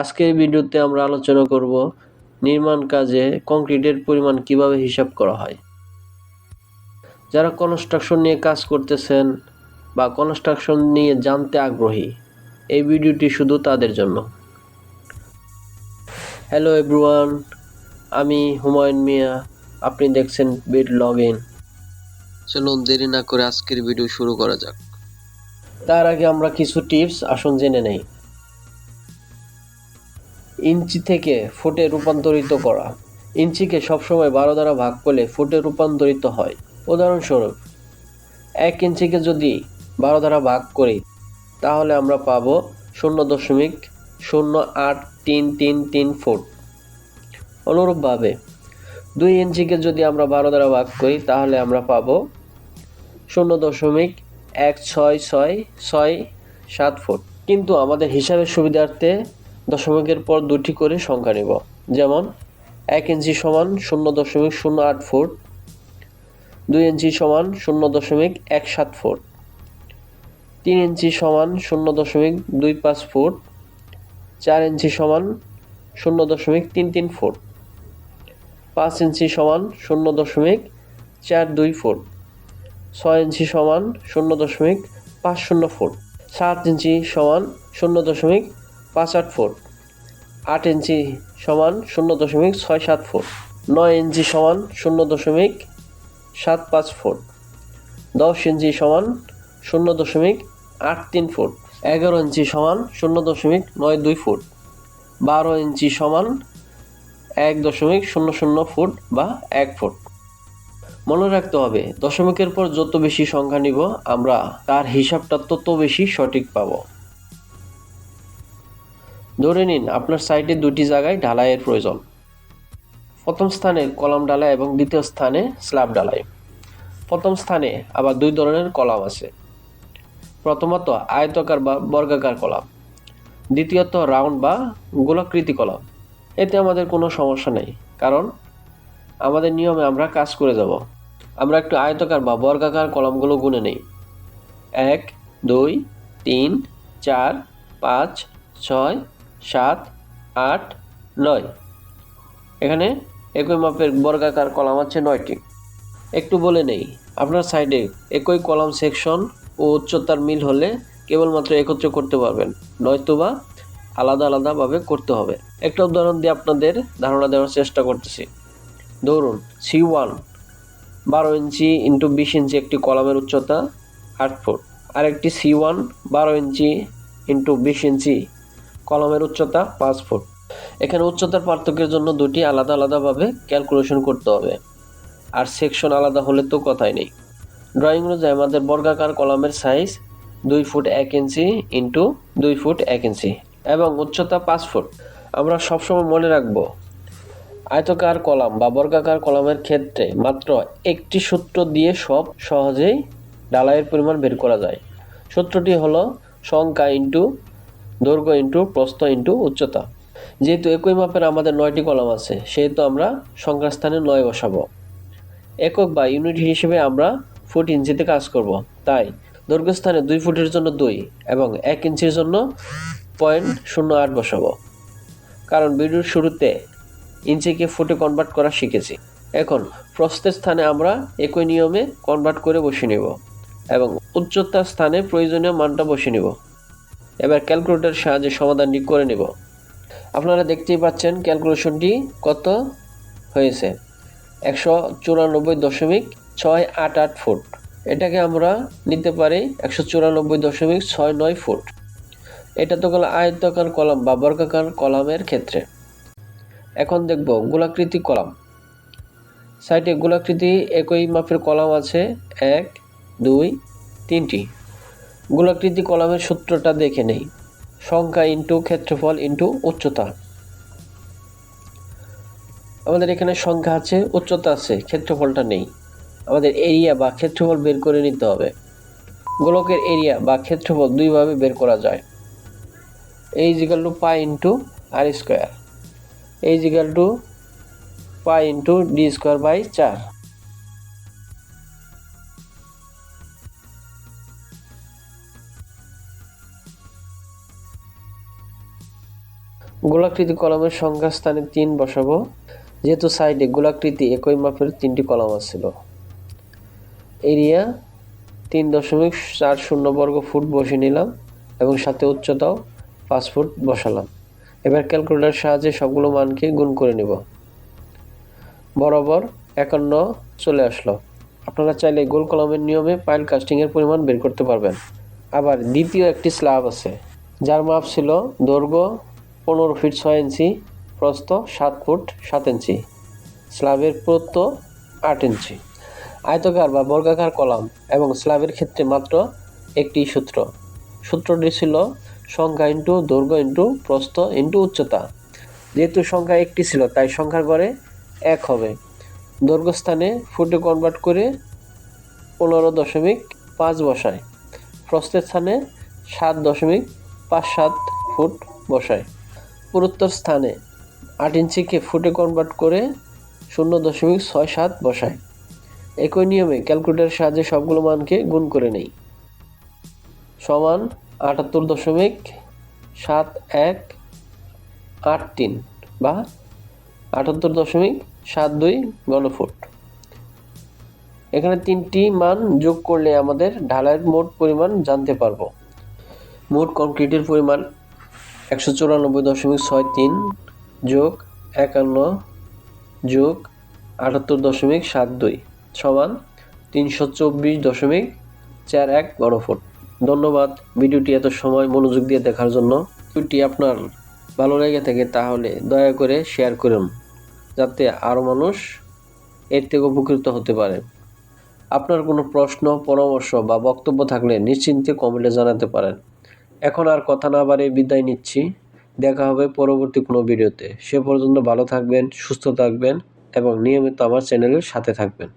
আজকের ভিডিওতে আমরা আলোচনা করব নির্মাণ কাজে কংক্রিটের পরিমাণ কীভাবে হিসাব করা হয়। যারা কনস্ট্রাকশন নিয়ে কাজ করতেছেন বা কনস্ট্রাকশন নিয়ে জানতে আগ্রহী, এই ভিডিওটি শুধু তাদের জন্য। হ্যালো এভরিওয়ান আমি হুমায়ুন মিয়া, আপনি দেখছেন বিট লগ ইন চলুন দেরি না করে আজকের ভিডিও শুরু করা যাক। তার আগে আমরা কিছু টিপস আসুন জেনে নেই। ইঞ্চি থেকে ফুটে রূপান্তরিত করা। ইঞ্চিকে সবসময় বারো দ্বারা ভাগ করলে ফুটে রূপান্তরিত হয়। উদাহরণস্বরূপ, এক ইঞ্চিকে যদি বারো দ্বারা ভাগ করি, তাহলে আমরা পাবো শূন্য দশমিক শূন্য আট তিন তিন তিন ফুট। অনুরূপভাবে, দুই ইঞ্চিকে যদি আমরা বারো দ্বারা ভাগ করি, তাহলে আমরা পাবো শূন্য দশমিক এক ছয় ছয় ছয় সাত ফুট। কিন্তু আমাদের হিসাবের সুবিধার্থে দশমিকের পর দুটি করে সংখ্যা নেব। যেমন, এক ইঞ্চি সমান শূন্য দশমিক শূন্য আট ফুট, দুই ইঞ্চি সমান শূন্য দশমিক এক সাত ফুট, তিন ইঞ্চি সমান শূন্য দশমিক দুই পাঁচ ফুট, চার ইঞ্চি সমান শূন্য দশমিক তিন তিন ফুট, পাঁচ ইঞ্চি সমান শূন্য দশমিক চার দুই ফুট, ছয় ইঞ্চি সমান শূন্য দশমিক পাঁচ শূন্য ফুট, সাত ইঞ্চি সমান শূন্য দশমিক পাঁচ আট ফুট আট ইঞ্চি সমান শূন্য দশমিক ছয় সাত ফুট নয় ইঞ্চি সমান শূন্য দশমিক সাত পাঁচ ফুট দশ ইঞ্চি সমান শূন্য দশমিক আট তিন ফুট এগারো ইঞ্চি সমান শূন্য দশমিক নয় দুই ফুট বারো ইঞ্চি সমান এক দশমিক শূন্য শূন্য ফুট বা এক ফুট মনে রাখতে হবে, দশমিকের পর যত বেশি সংখ্যা নিব আমরা, তার হিসাবটা তত বেশি সঠিক পাব। ধরে নিন আপনার সাইটে দুটি জায়গায় ঢালাইয়ের প্রয়োজন। প্রথম স্থানে কলাম ঢালাই এবং দ্বিতীয় স্থানে স্ল্যাব ঢালাই। প্রথম স্থানে আবার দুই ধরনের কলাম আছে। প্রথমত আয়তকার বা বর্গাকার কলাম। দ্বিতীয়ত রাউন্ড বা গোলাকৃতি কলাম। এতে আমাদের কোনো সমস্যা নেই, কারণ আমাদের নিয়মে আমরা কাজ করে যাব। আমরা একটু আয়তকার বা বর্গাকার কলামগুলো গুনে নেই। এক, দুই, তিন, চার, পাঁচ, ছয় সাত, আট, নয়। এখানে একই মাপের বর্গাকার কলাম আছে নয়টি। একটু বলে নেই, আপনার সাইডে একই কলাম সেকশন ও উচ্চতার মিল হলে কেবলমাত্র একত্রে করতে পারবেন নয়তোবা আলাদা আলাদাভাবে করতে হবে। একটা উদাহরণ দিয়ে আপনাদের ধারণা দেওয়ার চেষ্টা করতেছি। ধরুন সি ওয়ান বারো ইঞ্চি ইন্টু বিশ ইঞ্চি একটি কলামের উচ্চতা আট ফুট। আরেকটি সি ওয়ান বারো ইঞ্চি ইন্টু বিশ ইঞ্চি কলমের উচ্চতা পাঁচ ফুট। এখানে উচ্চতার পার্থক্যের জন্য দুটি আলাদা আলাদাভাবে ক্যালকুলেশন করতে হবে। আর সেকশন আলাদা হলে তো কথাই নেই। ড্রয়িং অনুযায়ী আমাদের বর্গাকার কলামের সাইজ দুই ফুট এক ইঞ্চি ইন্টু দুই ফুট এক ইঞ্চি এবং উচ্চতা পাঁচ ফুট। আমরা সবসময় মনে রাখব, আয়তকার কলাম বা বর্গাকার কলামের ক্ষেত্রে মাত্র একটি সূত্র দিয়ে সব সহজেই ডালাইয়ের পরিমাণ বের করা যায়। সূত্রটি হলো সংখ্যা ইন্টু দৈর্ঘ্য ইন্টু প্রস্থ ইন্টু উচ্চতা। যেহেতু একই মাপের আমাদের নয়টি কলাম আছে, সেহেতু আমরা সংখ্যার স্থানে নয় বসাবো। একক বা ইউনিট হিসেবে আমরা ফুট ইঞ্চিতে কাজ করব। তাই দৈর্ঘ্য স্থানে দুই ফুটের জন্য দুই এবং এক ইঞ্চির জন্য পয়েন্ট শূন্য আট বসাবো। কারণ ভিডিওর শুরুতে ইঞ্চিকে ফুটে কনভার্ট করা শিখেছি। এখন প্রস্থের স্থানে আমরা একই নিয়মে কনভার্ট করে বসে নেব এবং উচ্চতার স্থানে প্রয়োজনীয় মানটা বসে নেব। এবার ক্যালকুলেটর সাহায্যে সমাধানটি করে নেব। আপনারা দেখতেই পাচ্ছেন ক্যালকুলেশনটি কত হয়েছে। একশো চুরানব্বই দশমিক ছয় আট আট ফুট। এটাকে আমরা নিতে পারি একশো চুরানব্বই দশমিক ছয় নয় ফুট। এটা তো গেল আয়তাকার কলাম বা বর্গাকার কলামের ক্ষেত্রে। এখন দেখব গোলাকৃতি কলাম। সাইটে গোলাকৃতি একই মাপের কলাম আছে। এক, দুই, তিনটি। গোলাকৃতি কলামের সূত্রটা দেখে নেই। সংখ্যা ইন্টু ক্ষেত্রফল ইন্টু উচ্চতা। আমাদের এখানে সংখ্যা আছে, উচ্চতা আছে, ক্ষেত্রফলটা নেই। আমাদের এরিয়া বা ক্ষেত্রফল বের করে নিতে হবে। গোলকের এরিয়া বা ক্ষেত্রফল দুইভাবে বের করা যায়। এই জিগাল to pi into r square এই জিগাল to pi into D square by চার। গোলাকৃতি কলমের সংখ্যা স্থানে তিন বসাবো। যেহেতু সাইডে গোলাকৃতি একই মাপের তিনটি কলম আছিল। এরিয়া তিন দশমিক চার শূন্য বর্গ ফুট বসে নিলাম এবং সাথে উচ্চতাও পাঁচ ফুট বসালাম। এবার ক্যালকুলেটার সাহায্যে সবগুলো মানকে গুণ করে নেব। বরাবর একান্ন চলে আসলো। আপনারা চাইলে গোল কলমের নিয়মে পাইল কাস্টিংয়ের পরিমাণ বের করতে পারবেন। আবার দ্বিতীয় একটি স্ল্যাব আছে, যার মাপ ছিল দৈর্ঘ্য পনেরো ফিট ছয় ইঞ্চি, প্রস্থ সাত ফুট সাত ইঞ্চি, স্ল্যাবের প্রস্থ আট ইঞ্চি। আয়তকার বা বর্গাকার কলাম এবং স্ল্যাবের ক্ষেত্রে মাত্র একটি সূত্র। সূত্রটি ছিল সংখ্যা ইন্টু, দৈর্ঘ্য ইন্টু, প্রস্থ ইন্টু উচ্চতা। যেহেতু সংখ্যা একটি ছিল, তাই সংখ্যার গড়ে এক হবে। দৈর্ঘ্য স্থানে ফুটে কনভার্ট করে পনেরো দশমিক পাঁচ বসায়। প্রস্থের স্থানে সাত দশমিক পাঁচ সাত ফুট বসায়। পুরুত্তর স্থানে আট ইঞ্চিকে ফুটে কনভার্ট করে শূন্য দশমিক ছয় সাত বসায়। একই নিয়মে ক্যালকুলেটারের সাহায্যে সবগুলো মানকে গুণ করে নেই। সমান আটাত্তর দশমিক সাত এক আট তিন বা আটাত্তর দশমিক সাত দুই ঘনফুট। এখানে তিনটি মান যোগ করলে আমাদের ঢালাইয়ের মোট পরিমাণ জানতে পারব। মোট কংক্রিটের পরিমাণ একশো চুরানব্বই দশমিক ছয় তিন যোগ একান্ন যোগ আটাত্তর দশমিক সাত দুই সমান তিনশো চব্বিশ দশমিক চার এক ঘনফুট ধন্যবাদ, ভিডিওটি এত সময় মনোযোগ দিয়ে দেখার জন্য। ভিডিওটি আপনার ভালো লেগে থাকে তাহলে দয়া করে শেয়ার করুন, যাতে আরও মানুষ এর থেকে উপকৃত হতে পারে। আপনার কোনো প্রশ্ন, পরামর্শ বা বক্তব্য থাকলে নিশ্চিন্তে কমেন্টে জানাতে পারেন। এখন আর কথা না বাড়িয়ে বিদায় নিচ্ছি। দেখা হবে পরবর্তী কোনো ভিডিওতে। সে পর্যন্ত ভালো থাকবেন, সুস্থ থাকবেন এবং নিয়মিত আমার চ্যানেলের সাথে থাকবেন।